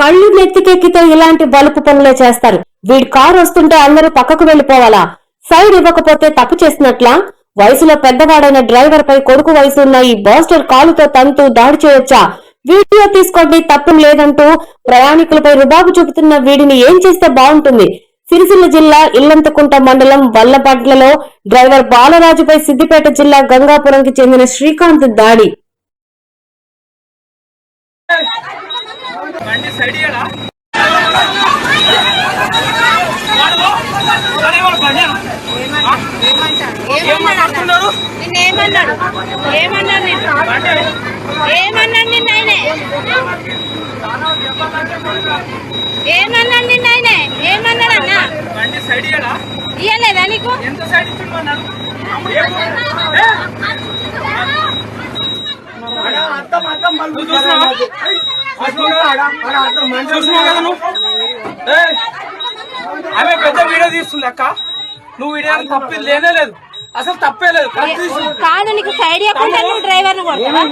కళ్ళు నెత్తికెక్కితే ఇలాంటి బలుపు పనులే చేస్తారు. వీడి కారు వస్తుంటే అందరూ పక్కకు వెళ్ళిపోవాలా సైడ్ ఇవ్వకపోతే తప్పు చేసినట్లా? వయసులో పెద్దవాడైన డ్రైవర్ పై కొడుకు వయసు ఉన్న ఈ బాస్టర్ కాలుతో తంతు దాడి చేయొచ్చా? వీడియో తీసుకోండి తప్పు లేదంటూ ప్రయాణికులపై రుబాబు చూపుతున్న వీడిని ఏం చేస్తే బాగుంటుంది? సిరిసిల్ల జిల్లా ఇల్లంతకుంట మండలం వల్లబడ్లలో డ్రైవర్ బాలరాజుపై సిద్దిపేట జిల్లా గంగాపురంకి చెందిన శ్రీకాంత్ దాడి. ఏం మాట్లాడుతున్నారు? నిన్నేమన్నాడు ఏమన్నాడు. ఏమన్నాడు నిన్ను ఆయనే ఏమన్నాడు నిన్ను ఆయనే ఏమన్నాడు అన్న? ఇయ్యలేదా నీకు సైడ్ ఇచ్చిండు అన్నాడు? కదా నువ్వు? ఆమె పెద్ద వీడియో తీస్తుంది అక్క నువ్వు వీడియో తప్పేది లేనే లేదు అసలు తప్పే లేదు కాదు నీకు సైడ్ ఇవ్వకుండా నువ్వు డ్రైవర్ను కొడతావా